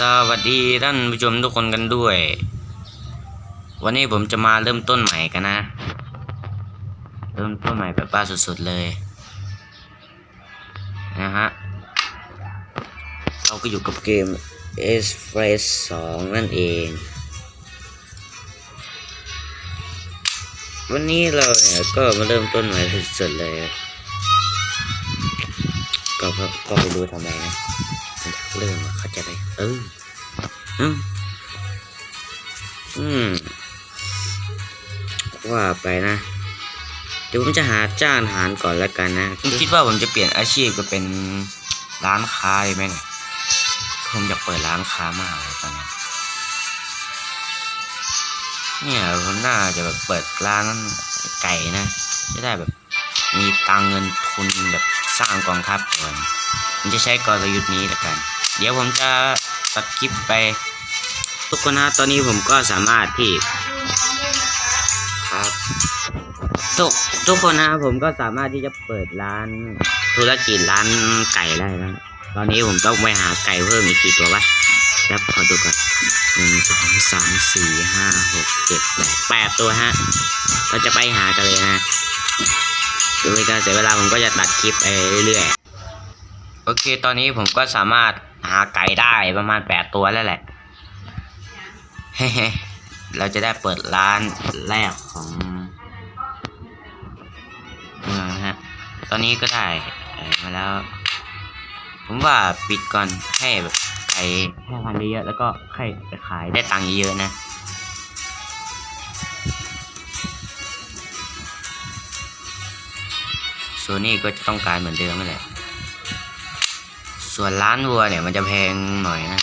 สวัสดีท่านผู้ชมทุกคนกันด้วย วันนี้ผมจะมาเริ่มต้นใหม่กันนะ เริ่มต้นใหม่แบบบ้าสุดๆเลย นะฮะ เราก็อยู่กับเกม s p r e s 2 นั่นเอง วันนี้เราเนี่ยก็มาเริ่มต้นใหม่สุดๆเลย ก็ก็ก็ไปดูทำไมนะ เริ่มเข้าใจไหมเอออืมว่าไปนะ เดี๋ยวผมจะหาจ้างหารก่อนแล้วกันนะคุณคิดว่าผมจะเปลี่ยนอาชีพก็เป็นร้านค้ายไหมเนี่ยผมอยากเปิดร้านค้ามากเลยตอนนี้เนี่ยผมน่าจะแบบเปิดร้านไก่นะจะได้แบบมีตังเงินทุนแบบสร้างกองทัพก่อนผมจะใช้กลยุทธ์นี้ละกัน เดี๋ยวผมจะตัดคลิปไป ทุกคนนะตอนนี้ผมก็สามารถที่ครับทุกทุกคนนะผมก็สามารถที่จะเปิดร้านธุรกิจร้านไก่ได้แล้วตอนนี้ผมต้องไปหาไก่เพิ่มอีกกี่ตัววะแล้วขอดูก่อนหนึ่งสองสามสี่ห้าหกเจ็ดแปดแปดตัวฮะเราจะไปหากันเลยนะดูเป็นการเสียเวลาผมก็จะตัดคลิปไปเรื่อยๆ โอเค ตอนนี้ผมก็สามารถ หาไก่ได้ประมาณแปดตัวแล้วแหละเฮ้เราจะได้เปิดร้านแรกของเมืองนะฮะ ตอนนี้ก็ได้มาแล้ว ผมว่าปิดก่อนให้แบบไก่ให้พันเยอะแล้วก็ค่อยไปขายได้ตังค์เยอะๆนะส่วนนี้ก็จะต้องการเหมือนเดิมนั่นแหละ ส่วนร้านวัวเนี่ยมันจะแพงหน่อยนะ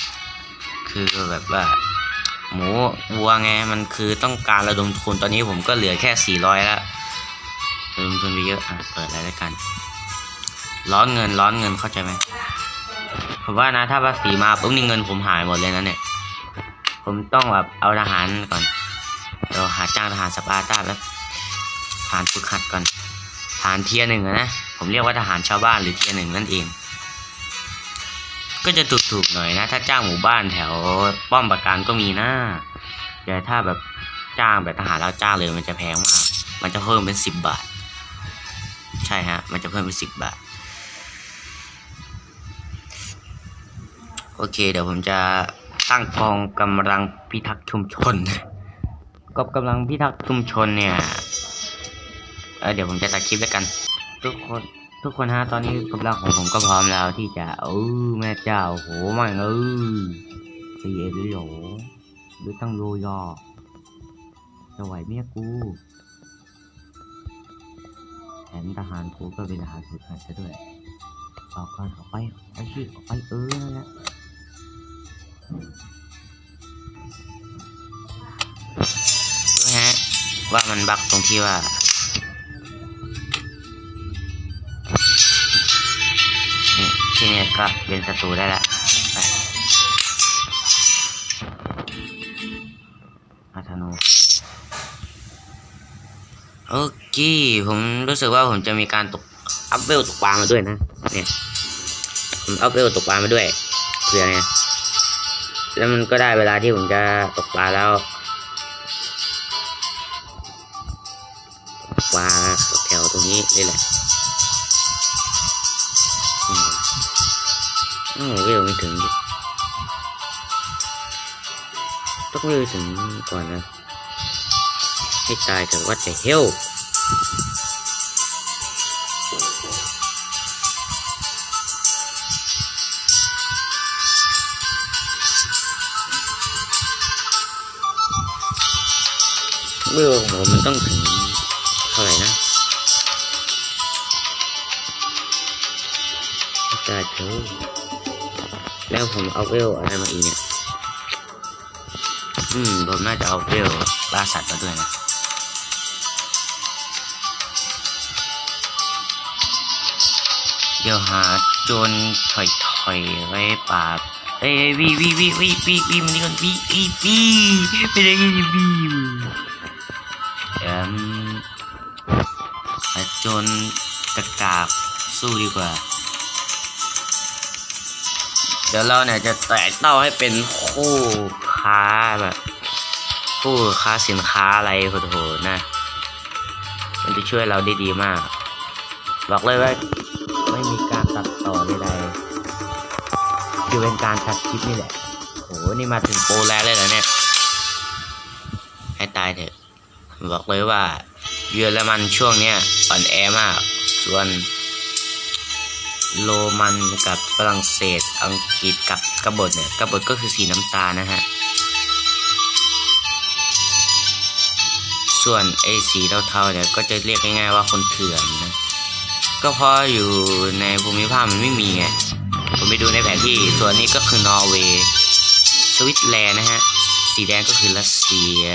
คือแบบว่า หมูวัวไงมันคือต้องการระดมทุนตอนนี้ผมก็เหลือแค่สี่ร้อยแล้วระดมทุนไปเยอะอะเปิดอะไรแล้วกัน ร้อนเงินร้อนเงินเข้าใจไหมผมว่านะถ้าภาษีมาปุ๊บนี่เงินผมหายหมดเลยนะเนี่ย ผมต้องแบบเอาทหารก่อนเราหาจ้างทหารสปาร์ตาแล้วทหารฝึกหัดก่อนทหารเทียหนึ่งนะ ผมเรียกว่าทหารชาวบ้านหรือเทียหนึ่งนั่นเอง ก็จะถูกๆหน่อยนะ ถ้าจ้างหมู่บ้านแถวป้อมประการก็มีนะแต่ถ้าแบบจ้างแบบทหารแล้วจ้างเลยมันจะแพงมาก มันจะเพิ่มเป็นสิบบาท ใช่ฮะ มันจะเพิ่มเป็นสิบบาท โอเค เดี๋ยวผมจะตั้งกองกำลังพิทักษ์ชุมชนกองกำลังพิทักษ์ชุมชนเนี่ยเเดี๋ยวผมจะตัดคลิปแล้วกัน ทุกคน ทุกคนฮะตอนนี้กำลังของผมก็พร้อมแล้วที่จะเออแม่เจ้าโหไม่เออเสียด้วยโหหรือตั้งโยยอจะไหวเมียกูแถมทหารกูก็เป็นทหารฝึกหัดซะด้วยออกก่อนออกไปออกไปที่ออกไปเออนั่นแหละฮะว่ามันบักตรงที่ว่า ที่เนี่ก็เป็นศัตรูได้ละไปอาธนูโอเค ผมรู้สึกว่าผมจะมีการตกอัพเวลตกปลามาด้วยนะ เนี่ย ผมอัพเวลตกปลามาด้วยเผื่อไงแล้วมันก็ได้เวลาที่ผมจะตกปลาแล้วปลาแถวตรงนี้นี่แหละ อ้าวเวลไม่ถึงต้องเวลถึงก่อนนะให้ตายแต่ว่าจะเฮลเวลของผมมันต้องถึงเท่าไหร่นะตาเธอ แล้วผมเอาเวลอะไรมาอีกเนี่ย อืมผมน่าจะเอาเวลล่าสัตว์มาด้วยนะเดี๋ยวหาโจรถอยถอยไว้ปราบเอ้ยวีวีวีวีวีวีมันนี่ก่อนวีวีวีไม่ได้ยิวีเอ่มหาโจรกากาสู้ดีกว่า เดี๋ยวเราเนี่ยจะแตกเต้าให้เป็นคู่ค้าแบบคู่ค้าสินค้าอะไรโหดๆนะ มันจะช่วยเราได้ดีมาก บอกเลยว่าไม่มีการตัดต่อใดๆคือเป็นการตัดคลิปนี่แหละโหนี่มาถึงโปรแล้วเลยเหรอเนี่ย ให้ตายเถอะบอกเลยว่า เยอรมันช่วงเนี้ยอ่อนแอมาก ส่วน โรมันกับฝรั่งเศส อังกฤษกับกบฏเนี่ยกบฏก็คือสีน้ำตาลนะฮะ ส่วนไอ้สีเทาๆเนี่ยก็จะเรียกง่ายๆว่าคนเถื่อนนะ ก็เพราะอยู่ในภูมิภาคมันไม่มีไง ผมไปดูในแผนที่ส่วนนี้ก็คือนอร์เวย์ สวิตเซอร์แลนด์นะฮะ สีแดงก็คือรัสเซีย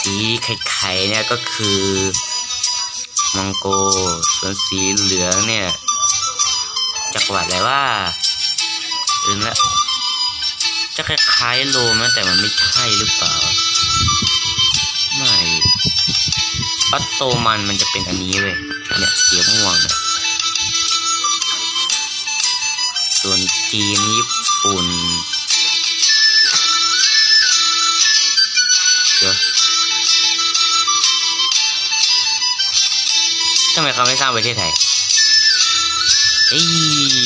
สีไข่ๆเนี่ยก็คือ มองโก ส่วนสีเหลืองเนี่ยจักรวรรดิอะไรว่าลืมละจะคล้ายๆโลนะแต่มันไม่ใช่หรือเปล่า ไม่ออตโตมันมันจะเป็นอันนี้เว้ยเนี่ยเสียม่วงเนี่ยส่วนจีนญี่ปุ่นเดี๋ยว ทำไมเขาไม่สร้างประเทศไทยเอ้ย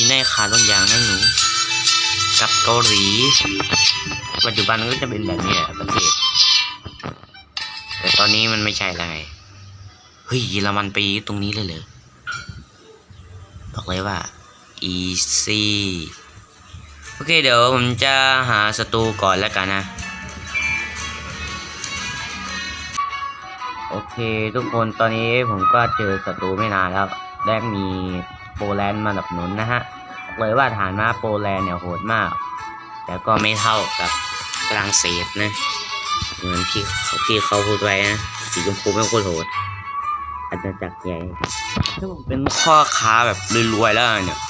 ในขาดบางยางนะหนูกับเกาหลี ปัจจุบันก็จะเป็นแบบนี้แหละประเทศ แต่ตอนนี้มันไม่ใช่แล้วไงเฮ้ยเยอรมันไปตรงนี้เลยเหรอบอกเลยว่า easy โอเคเดี๋ยวผมจะหาศัตรูก่อนแล้วกันนะ โอเคทุกคนตอนนี้ผมก็เจอศัตรูไม่นานแล้วและมีโปแลนด์มาสนับสนุนนะฮะบอกเลยว่าฐานมาโปแลนด์เนี่ยโหดมาก แต่ก็ไม่เท่ากับฝรั่งเศสนะ เหมือนที่เขาที่เขาพูดไว้นะ สีชมพูไม่โคตรโหดอาณาจักรใหญ่ถ้าผมเป็นพ่อค้าแบบรวยๆแล้วเนี่ย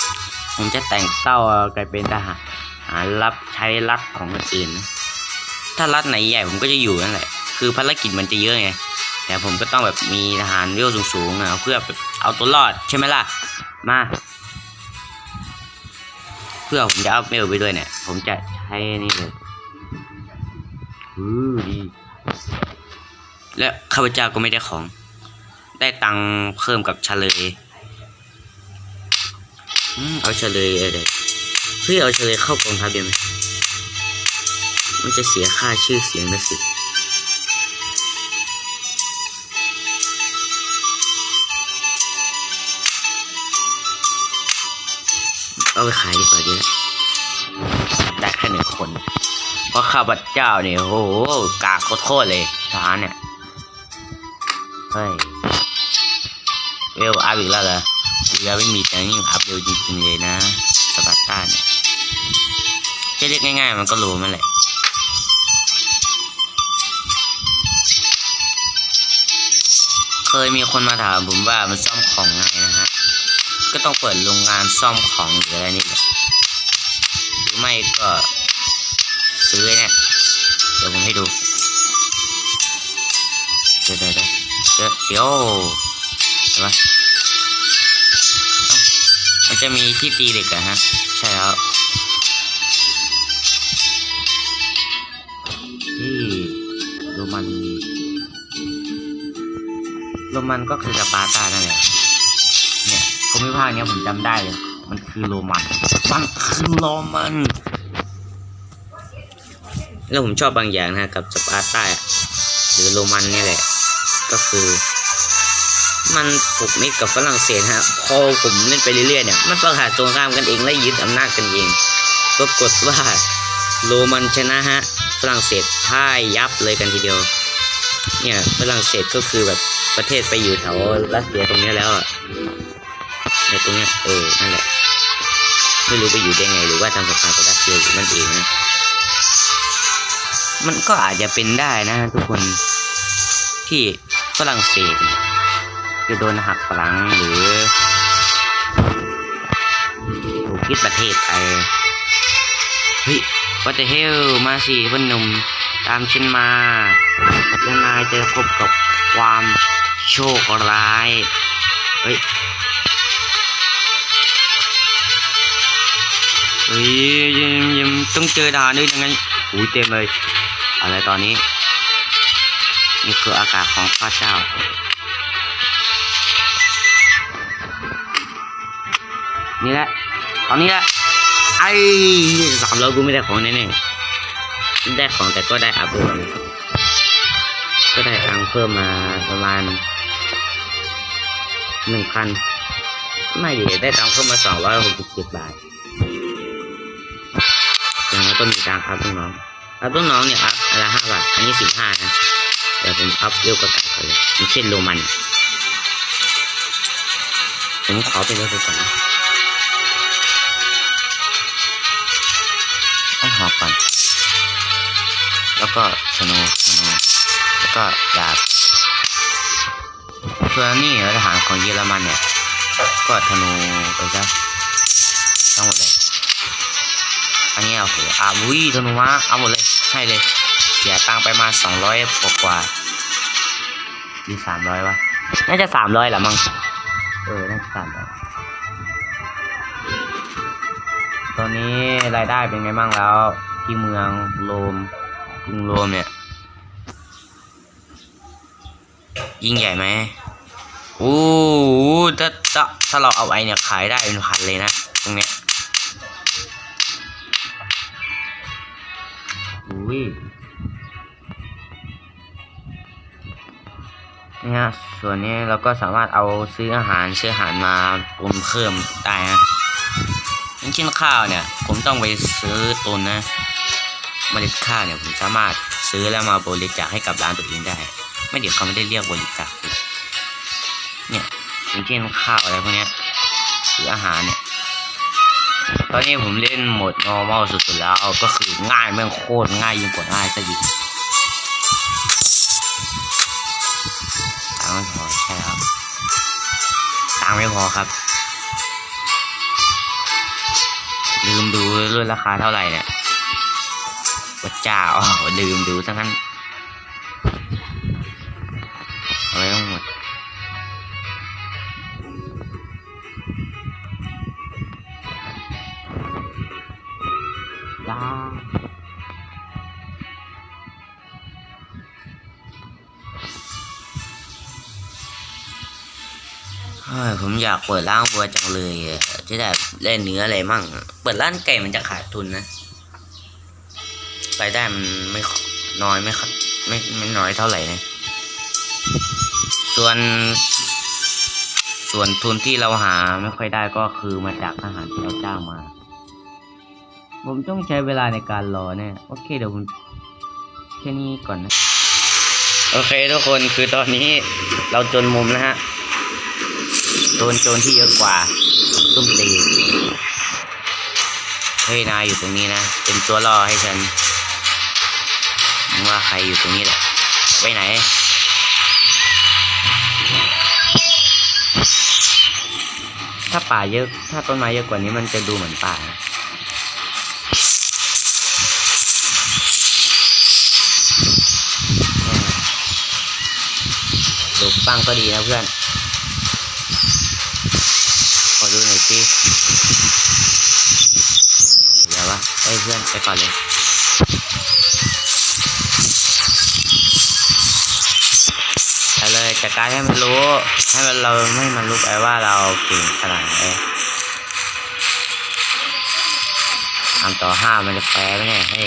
ผมจะแต่งเต้ากลายเป็นทหารหารับใช้รัฐของคนอื่น ถ้ารัฐไหนใหญ่ผมก็จะอยู่นั่นแหละ คือภารกิจมันจะเยอะไง แต่ผมก็ต้องแบบมีทหารเวลสูงๆอะเพื่อแบบเอาตัวรอดใช่ไหมล่ะ มา เพื่อผมจะเอาเมลไปด้วยเนี่ย ผมจะใช้นี่เลยอือดีและข้าพเจ้าก็ไม่ได้ของ ได้ตังเพิ่มกับเฉลยเอาเฉลยอะไรเฮ้ยเอาเฉลยเข้ากองทัพเดียวไหมมันจะเสียค่าชื่อเสียงนะสิ เอาไปขายดีกว่าดีแล้วได้แค่หนึ่งคน เพราะข้าพเจ้าเนี่ยโอ้โหกากโคตรเลยทหารเนี่ยเฮ้ยเวลอัพอีกแล้วเหรอกูยังไม่มีแต่นี่อัพเร็วจริงๆเลยนะสปาร์ต้าเนี่ยจะเรียกง่ายๆมันก็รู้มันแหละเคยมีคนมาถามผมว่ามันซ่อมของไงนะ ต้องเปิดโรงงานซ่อมของหรืออะไรนี่แหละหรือไม่ก็ซื้อเนี่ยเดี๋ยวผมให้ดูเดี๋ยวเดี๋ยวเดี๋ยวเดี๋ยวเห็นปะเอ้ามันจะมีที่ตีเหล็กอะฮะ ใช่แล้วที่โรมันโรมันก็คือสปาร์ตานั่นแหละเนี่ย มิภาคเนี้ยผมจำได้เลยมันคือโรมันมันคือโรมัน แล้วผมชอบบางอย่างนะกับสปาร์ตาหรือโรมันเนี่ยแหละ ก็คือ มันผูกมิตรกับฝรั่งเศสฮะพอผมเล่นไปเรื่อยๆเนี่ยมันประกาศสงครามกันเองและยึดอำนาจกันเองปรากฏว่าโรมันชนะฮะฝรั่งเศสพ่ายยับเลยกันทีเดียว เนี่ยฝรั่งเศสก็คือแบบประเทศไปอยู่แถวรัสเซียตรงเนี้ยแล้วอะ ในตรงเนี้ยเออนั่นแหละไม่รู้ไปอยู่ได้ไงหรือว่าทำสงครามกับรัสเซียอยู่นั่นเองนะมันก็อาจจะเป็นได้นะ ทุกคนที่ฝรั่งเศสจะโดนหักหลังหรือถูกยึดประเทศไปเฮ้ยว่าแต่เฮลมาสิพ่นหนุ่มตามฉันมาแล้วนายจะพบกับความโชคร้าย เฮ้ย เฮ้ยยังยังต้องเจอทหารด้วยยังไงอุ้ยเต็มเลยอะไรตอนนี้ นี่คืออากาศของพระเจ้านี่แหละ ตอนนี้แหละไอ้สามร้อยกูไม่ได้ของแน่ๆได้ของแต่ก็ได้อัพเพิ่มก็ได้ตังเพิ่มมาประมาณหนึ่งพันไม่ดีได้ตังเพิ่มมาสองร้อยหกสิบเจ็ดบาท ก็มีตังอัพต้นน้องอัพต้นน้องเนี่ยอัพอนละห้าบาท อันนี้สิบห้านะเดี๋ยวผมอัพเร็วกว่ากันก่อนเลยอย่างเช่นโรมัน ผมขอไปเลยไปก่อนนะต้องหอก่อน แล้วก็ธนูธนูแล้วก็ดาบส่วนอันนี่ทหารของเยอรมันเนี่ย ก็ธนูไปซะ อันนี้โอ้โหอาวุยธนูมาเอาหมดเลยให้เลย เสียตังไปมาสองร้อยกว่ากว่ามีสามร้อยวะน่าจะสามร้อยแหละมั้งเออน่าจะสามร้อยตอนนี้รายได้เป็นไงบ้างแล้ว ที่เมืองโรมกรุงโรมเนี่ย ยิ่งใหญ่ไหมโอ้โหถ้าถ้าถ้าเราเอาไอเนี่ยขายได้เป็นพันเลยนะตรงเนี้ย อุ้ยนี่ฮะส่วนนี้เราก็สามารถเอาซื้ออาหารซื้ออาหารมาปรุงเพิ่มได้นะอย่างเช่นข้าวเนี่ย ผมต้องไปซื้อตุนนะเมล็ดข้าวเนี่ยผมสามารถซื้อแล้วมาบริจาคให้กับร้านตัวเองได้ ไม่เดี๋ยวเขาไม่ได้เรียกบริจาคเนี่ยอย่างเช่นข้าวอะไรพวกนี้หรืออาหารเนี่ย ตอนนี้ผมเล่นโหมด normal สุดๆแล้วก็คือง่ายแม่งโคตรง่ายยิ่งกว่าง่ายซะอีกตังไม่พอใช่ครับตังไม่พอครับ ลืมดูรุ่นราคาเท่าไหร่เนี่ยวัดจ้าอ๋อลืมดูทั้งนั้นากเปิดร้านวัวจังเลยอะจะได้เล่นเนื้ออะไรมั่ง เปิดร้านไก่มันจะขาดทุนนะรายได้มันไม่น้อยไม่ไม่ไม่น้อยเท่าไหร่นะ ส่วน ส่วนทุนที่เราหาไม่ค่อยได้ก็คือมาจากทหารที่เราจ้างมา ผมต้องใช้เวลาในการรอเนี่ย โอเคเดี๋ยวผมแค่นี้ก่อนนะ โอเคทุกคนคือตอนนี้เราจนมุมแล้วฮะ โดนโจรที่เยอะกว่าตุ้มตีเฮ้ยนายอยู่ตรงนี้นะ เป็นตัวล่อให้ฉันว่าใครอยู่ตรงนี้แหละไปไหนถ้าป่าเยอะ ถ้าต้นไม้เยอะกว่านี้มันจะดูเหมือนป่านะหลบบ้างก็ดีนะเพื่อน ขอดูหน่อย สิเดี๋ยววะเอ้ยเพื่อนไปก่อนเลยไปเลยจัดการให้มันรู้ ให้มันเราไม่มันรู้ไปว่าเราเก่งขนาดไหนทำต่อห้ามันจะแพ้ไหมเนี่ยเฮ้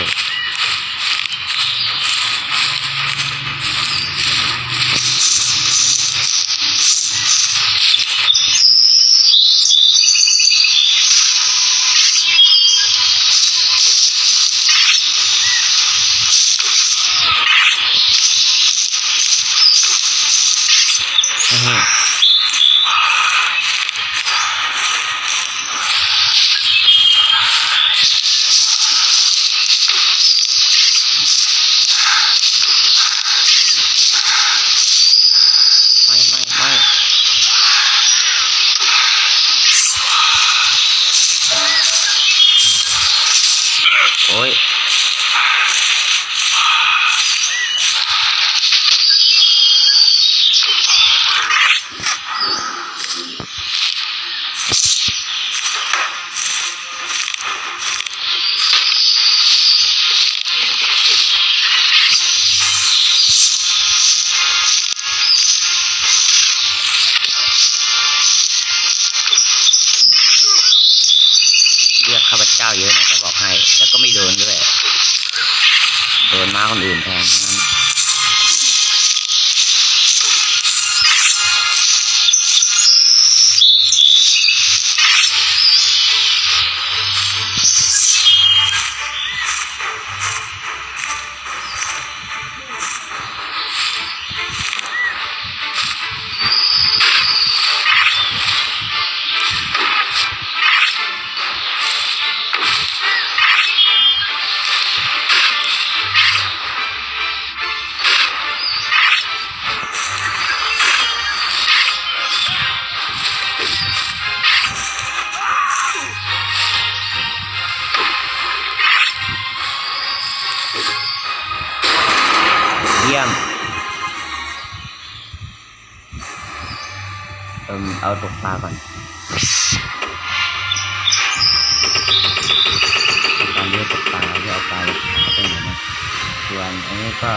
ส่วนอันนี้ก็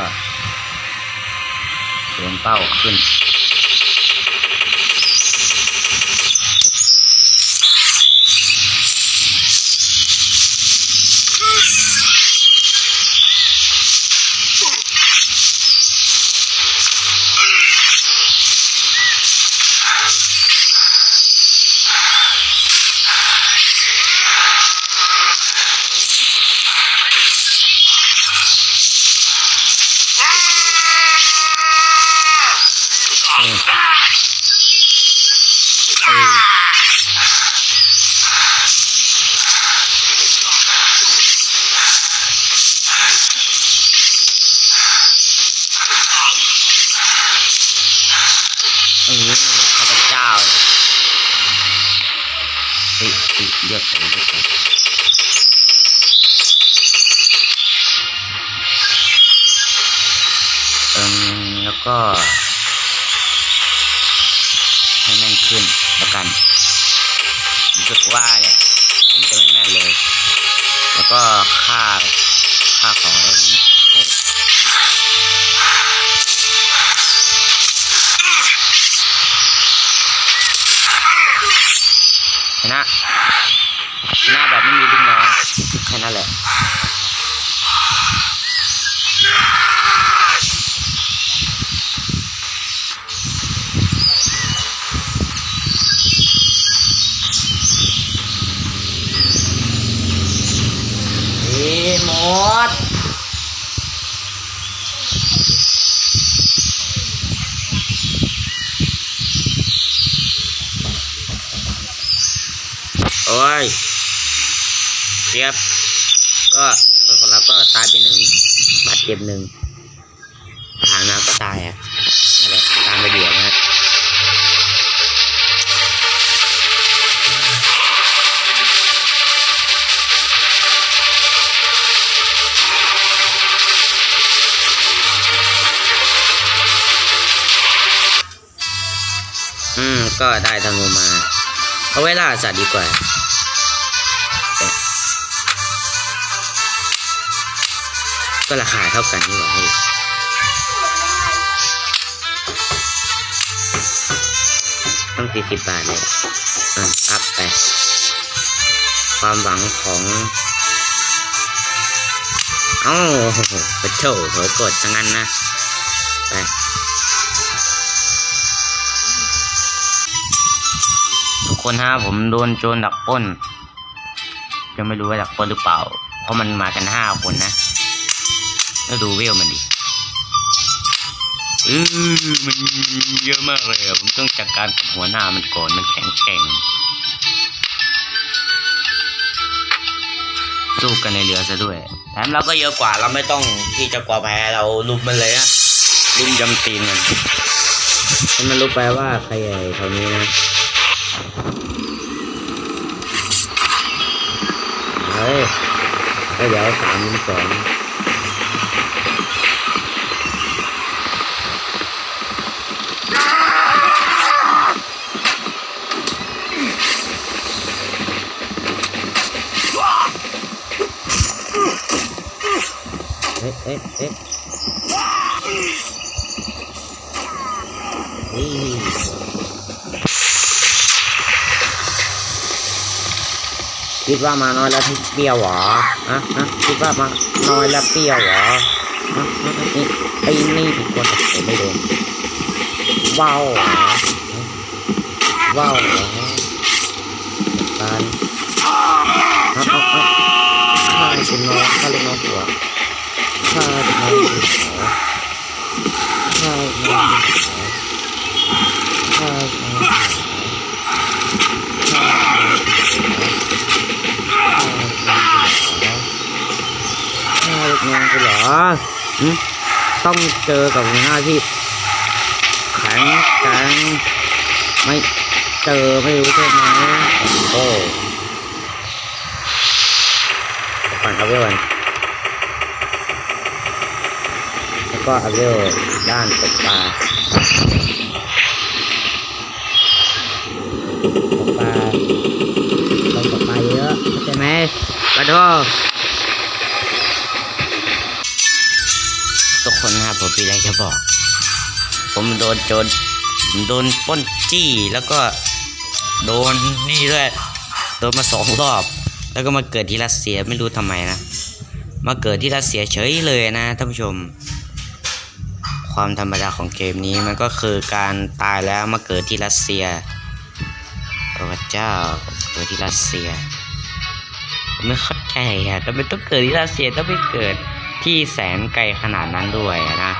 โดนเต้าขึ้น ยเยอกก่อนเลือกก่อนเอมแล้วก็ ให้แม่นขึ้นแล้วกัน ไม่มีลูกน้องแค่นั้นแหละเอ้หมด โอ้ย เรียบก็คนของเราก็ตายไปหนึ่งบาดเจ็บหนึ่งทหารมาก็ตายอะนั่นแหละตามระเบียบนะครับอืม ก็ได้ธนูมา เอาไว้ล่าสัตว์ดีกว่า ก็ราคาเท่ากันนี่หว่าให้ต้องสี่สิบบาทเลยอะอัพไป ความหวังของเอ้าปะโถเผลอกดซะงั้นนะ ไปทุกคนฮะผมโดนโจรดักป้น จะไม่รู้ว่าดักป้นหรือเปล่า เพราะมันมากันห้าคนนะ แล้วดูเวลมันดิเออมันเยอะมากเลยผมต้องจัดการกับหัวหน้ามันก่อนมันแข็งแกร่งสู้กันในเรือซะด้วยแถมเราก็เยอะกว่าเราไม่ต้องที่จะกว่าแพ้เราลุมมันเลยอะลุมยำตีนมันให้มันรู้ไปว่าใครใหญ่เท่านี้นะเฮ้ยเอ้ยเดี๋ยวสามสอง เอ๊ะเอ๊ะเอ๊ะนี่คิดว่ามาน้อยแล้วที่เปรี้ยวเหรออะฮะคิดว่ามาน้อยแล้วเปรี้ยวเหรอฮะฮะนี่ไอ้นี่ผิดคนผมไม่โดนว้าวว้าวการฮะฮะฮะข้าเป็นน้องข้าเล็กน้องหัว ข้าเป็นน้องหัวข้าเป็นน้องหัวข้าเป็นน้องหัวข้าเล็กน้องกูเหรอหึต้องเจอกับหัวหน้าที่แข็งแกร่งไม่เจอไม่รู้ใช่ไหมโอ้ก่อนอัพเวลก่อน ก็อัพเวลด้านตกปลาตกปลาต้องตกปลาเยอะเข้าใจไหมปลาโดทุกคนนะครับผมมีอะไรจะบอก ผมโดนโจรผมโดนป้นจี้แล้วก็โดนนี่ด้วยโดนมาสองรอบ แล้วก็มาเกิดที่รัสเซียไม่รู้ทำไมนะ มาเกิดที่รัสเซียเฉยเลยนะท่านผู้ชม ความธรรมดาของเกมนี้มันก็คือการตายแล้วมาเกิดที่รัสเซียโอ้พระเจ้าเกิดที่รัสเซียผมไม่เข้าใจอะทำไมต้องเกิดที่รัสเซียต้องไปเกิดที่แสนไกลขนาดนั้นด้วยนะ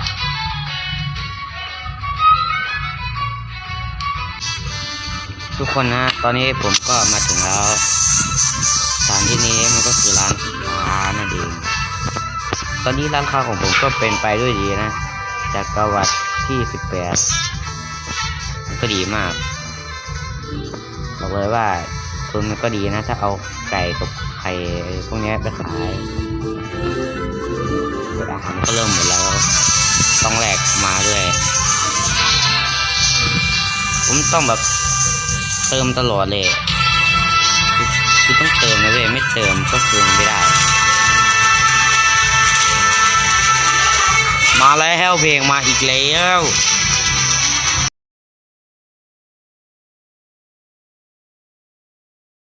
ทุกคนนะตอนนี้ผมก็มาถึงแล้วสถานที่นี้มันก็คือร้านค้านั่นเองตอนนี้ร้านค้าของผมก็เป็นไปด้วยดีนะ จากระวัติที่สิบแปดมันก็ดีมาก บอกเลยว่าทุนมันก็ดีนะ ถ้าเอาไก่กับไข่พวกนี้ไปขายอาหารก็เริ่มหมดแล้ว ต้องแลกมาด้วย ผมต้องแบบเติมตลอดเลย คือต้องเติมนะเว้ยไม่เติมก็คือมันไม่ได้ มาแล้วเพลงมาอีกแล้ว